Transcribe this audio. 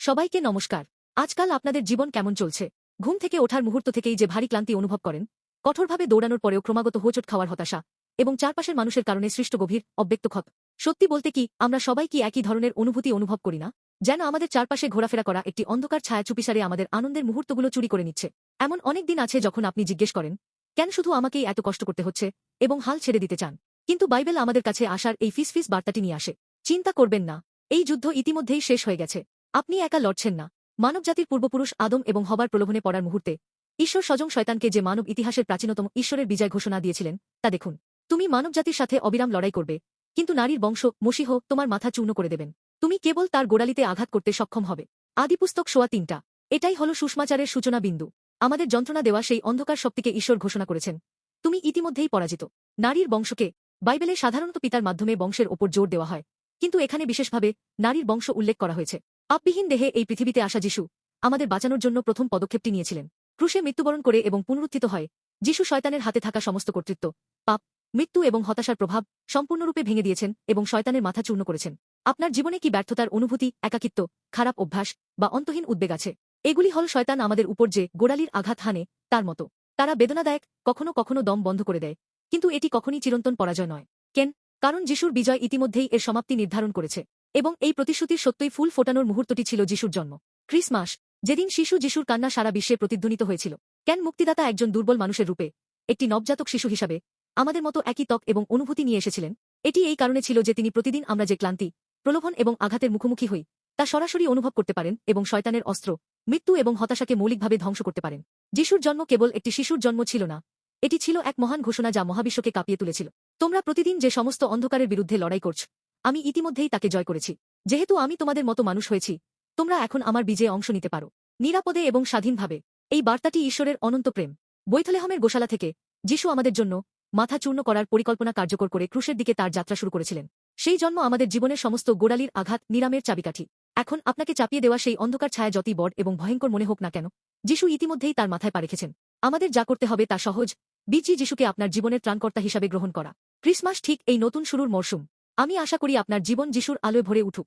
সবাইকে নমস্কার। আজকাল আপনাদের জীবন কেমন চলছে? ঘুম থেকে ওঠার মুহূর্ত থেকেই যে ভারী ক্লান্তি অনুভব করেন, কঠোরভাবে দৌড়ানোর পরেও ক্রমাগত হোচট খাওয়ার হতাশা এবং চারপাশের মানুষের কারণে সৃষ্ট গভীর অব্যক্ত ক্ষত সত্যি বলতে কি, আমরা সবাই কি একই ধরনের অনুভূতি অনুভব করি না? যেন আমাদের চারপাশে ঘোরাফেরা করা একটি অন্ধকার ছায়া চুপিসারে আমাদের আনন্দের মুহূর্তগুলো চুরি করে নিচ্ছে। এমন অনেক দিন আছে যখন আপনি জিজ্ঞেস করেন, কেন শুধু আমাকেই এত কষ্ট করতে হচ্ছে এবং হাল ছেড়ে দিতে চান? কিন্তু বাইবেল আমাদের কাছে আসার এই ফিস ফিস বার্তাটি নিয়ে আসে, চিন্তা করবেন না, এই যুদ্ধ ইতিমধ্যেই শেষ হয়ে গেছে। আপনি একা লড়ছেন না। মানবজাতির পূর্বপুরুষ আদম এবং হবার প্রলোভনে পড়ার মুহূর্তে, ঈশ্বর স্বজং শয়তানকে যে মানব ইতিহাসের প্রাচীনতম ঈশ্বরের বিজয় ঘোষণা দিয়েছিলেন, তা দেখুন। তুমি মানবজাতির সাথে অবিরাম লড়াই করবে, কিন্তু নারীর বংশ, মসিহ, তোমার মাথা চূর্ণ করে দেবেন। তুমি কেবল তার গোড়ালিতে আঘাত করতে সক্ষম হবে। আদিপুস্তক সোয়া তিনটা। এটাই হল সুষমাচারের সূচনা বিন্দু। আমাদের যন্ত্রণা দেওয়া সেই অন্ধকার শক্তিকে ঈশ্বর ঘোষণা করেছেন। তুমি ইতিমধ্যেই পরাজিত। নারীর বংশকে, বাইবেলে সাধারণত পিতার মাধ্যমে বংশের ওপর জোর দেওয়া হয়। কিন্তু এখানে বিশেষভাবে নারীর বংশ উল্লেখ করা হয়েছে। আপবিহীন দেহে এই পৃথিবীতে আসা যিশু আমাদের বাঁচানোর জন্য প্রথম পদক্ষেপটি নিয়েছিলেন। ক্রুশে মৃত্যুবরণ করে এবং পুনরুত্থিত হয়। যিশু শয়তানের হাতে থাকা সমস্ত কর্তৃত্ব, পাপ, মৃত্যু এবং হতাশার প্রভাব সম্পূর্ণরূপে ভেঙে দিয়েছেন এবং শয়তানের মাথা চূর্ণ করেছেন। আপনার জীবনে কি ব্যর্থতার অনুভূতি, একাকিত্ব, খারাপ অভ্যাস বা অন্তহীন উদ্বেগ আছে? এগুলি হল শয়তান আমাদের উপর যে গোড়ালির আঘাত হানে, তার মতো। তারা বেদনাদায়ক, কখনো কখনো দম বন্ধ করে দেয়। কিন্তু এটি কখনই চিরন্তন পরাজয় নয়। কেন? কারণ যিশুর বিজয় ইতিমধ্যেই এর সমাপ্তি নির্ধারণ করেছে। এবং এই প্রতিশ্রুতির সত্যই ফুল ফোটানোর মুহূর্তটি ছিল যিশুর জন্ম। ক্রিসমাস, যেদিন শিশু যিশুর কান্না সারা বিশ্বে প্রতিধ্বনিত হয়েছিল। কেন মুক্তিদাতা একজন দুর্বল মানুষের রূপে, একটি নবজাতক শিশু হিসাবে, আমাদের মতো একই ত্বক এবং অনুভূতি নিয়ে এসেছিলেন? এটি এই কারণে ছিল যে তিনি প্রতিদিন আমরা যে ক্লান্তি, প্রলোভন এবং আঘাতের মুখোমুখি হই, তা সরাসরি অনুভব করতে পারেন এবং শয়তানের অস্ত্র, মৃত্যু এবং হতাশাকে মৌলিকভাবে ধ্বংস করতে পারেন। যিশুর জন্ম কেবল একটি শিশুর জন্ম ছিল না, এটি ছিল এক মহান ঘোষণা যা মহাবিশ্বকে কাঁপিয়ে তুলেছিল। তোমরা প্রতিদিন যে সমস্ত অন্ধকারের বিরুদ্ধে লড়াই করছ আমি ইতিমধ্যেই তাকে জয় করেছি। যেহেতু আমি তোমাদের মতো মানুষ হয়েছি, তোমরা এখন আমার বীজে অংশ নিতে পারো। নিরাপদে এবং স্বাধীনভাবে। এই বার্তাটি ঈশ্বরের অনন্ত প্রেম। বৈথলেহমের গোশালা থেকে যিশু আমাদের জন্য মাথা চূর্ণ করার পরিকল্পনা কার্যকর করে ক্রুশের দিকে তার যাত্রা শুরু করেছিলেন। সেই জন্ম আমাদের জীবনের সমস্ত গোড়ালির আঘাত, নিরামের চাবিকাঠি। এখন আপনাকে চাপিয়ে দেওয়া সেই অন্ধকার ছায়া যতই বড় এবং ভয়ঙ্কর মনে হোক না কেন, যিশু ইতিমধ্যেই তার মাথায় পা রেখেছেন। আমাদের যা করতে হবে তা সহজ বিজি যিশুকে আপনার জীবনের ত্রাণকর্তা হিসাবে গ্রহণ করা। ক্রিসমাস ঠিক এই নতুন শুরুর মরশুম। আমি আশা করি আপনার জীবন যিশুর আলোয় ভরে উঠুক।